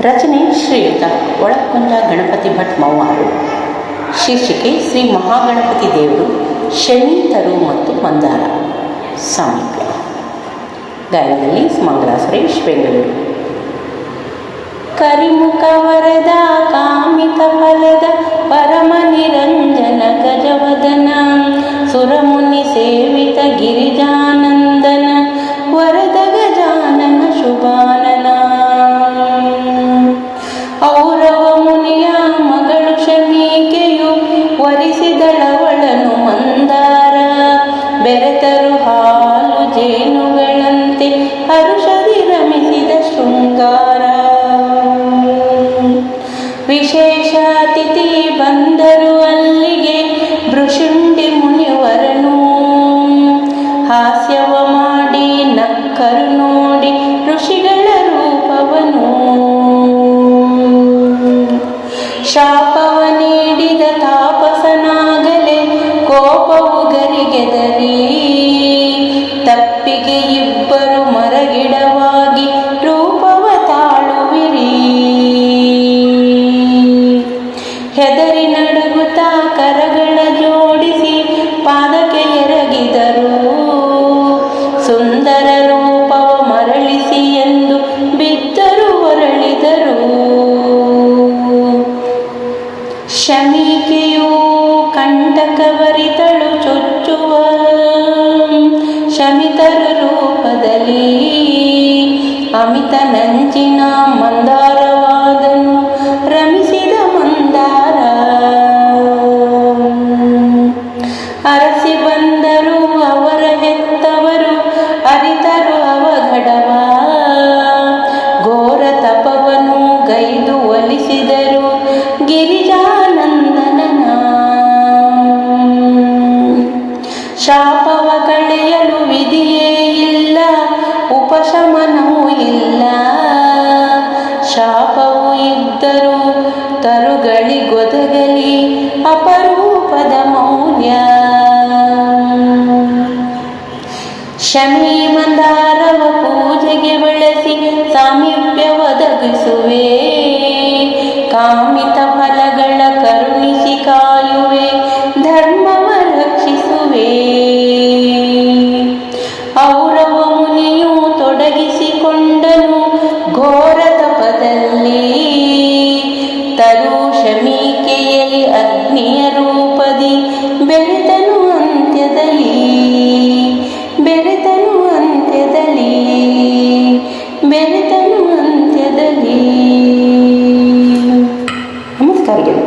ರಚನೆ ಶ್ರೀಯುತ ಒಳಕೊಂಡ ಗಣಪತಿ ಭಟ್ ಮೌವಾರು ಶೀರ್ಷಿಕೆ ಶ್ರೀ ಮಹಾಗಣಪತಿ ದೇವರು, ಶನಿ, ತರು ಮತ್ತು ಮಂದಾರ. ಸಾಮೀಪ್ಯ. ಗಾಯನದಲ್ಲಿ ಸುಮಂಗಲ ಸುರೇಶ್, ಬೆಂಗಳೂರು. ಕರಿಮುಖ ವರದ, ಕಾಮಿತ ಫಲದ, ಪರಮ ನಿರಂಜನ ಗಜವದನ, ಸುರಮುನಿ ಸೇವಿತ ಗಿರಿಜಾನಂದನ ಬೆರೆತರು ಹಾಲು ಜೇನುಗಳಂತೆ ಹರುಷದಿ ರಮಿಸಿದ ಶೃಂಗಾರ. ವಿಶೇಷ ಅತಿಥಿ ಬಂದರು ತಪ್ಪಿಗೆ ಇಬ್ಬರು ಮರಗಿಡವಾಗಿ ರೂಪವ ತಾಳುವಿರಿ. ಹೆದರಿ ನಡುಗುತ್ತಾ ಕರಗಳ ಜೋಡಿಸಿ ಪಾದಕ್ಕೆ ಎರಗಿದರು. ಸುಂದರ ರೂಪವ ಮರಳಿಸಿ ಎಂದು ಬಿದ್ದರು ಹೊರಳಿದರು. ಶಮೀಕೆಯು ಕಂಟಕವರಿತಳು ಚೊಚ್ಚುವ ಶಮಿತರ ರೂಪದಲ್ಲಿ ಅಮಿತ ನಂಚಿನ ಮಂದಾರವಾದನು ರಮಿಸಿದ ಮಂದಾರ. ಅರಸಿ ಬಂದರು ಅವರ ಹೆತ್ತವರು, ಅರಿತರು ಅವಘಡವ. ಘೋರ ತಪವನು ಗೈದು ಒಲಿಸಿದರು ಗಿರಿಜಾನಂದನನ ಶಾಪವ ಕಳೆಯಲು ವಿಧಿಯೇ ಇಲ್ಲ, ಉಪಶಮನವೂ ಇಲ್ಲ. ಶಾಪವು ಇದ್ದರೂ ತರುಗಳಿಗೊದಗಲಿ ಅಪರೂಪದ ಮೌಲ್ಯ ಶಮಿ ಮಂದಾರವ ಪೂಜೆಗೆ ಬಳಸಿ ಸಾಮೀಪ್ಯ ಒದಗಿಸುವೆ. ಕಾಮಿತ ಬೆರೆತನು ಅಂತ್ಯದಲ್ಲಿ ಬೆರೆತನು ಅಂತ್ಯದಲ್ಲಿ ಬೆರೆತನು ಅಂತ್ಯದಲ್ಲಿ ನಮಸ್ಕಾರಗಳು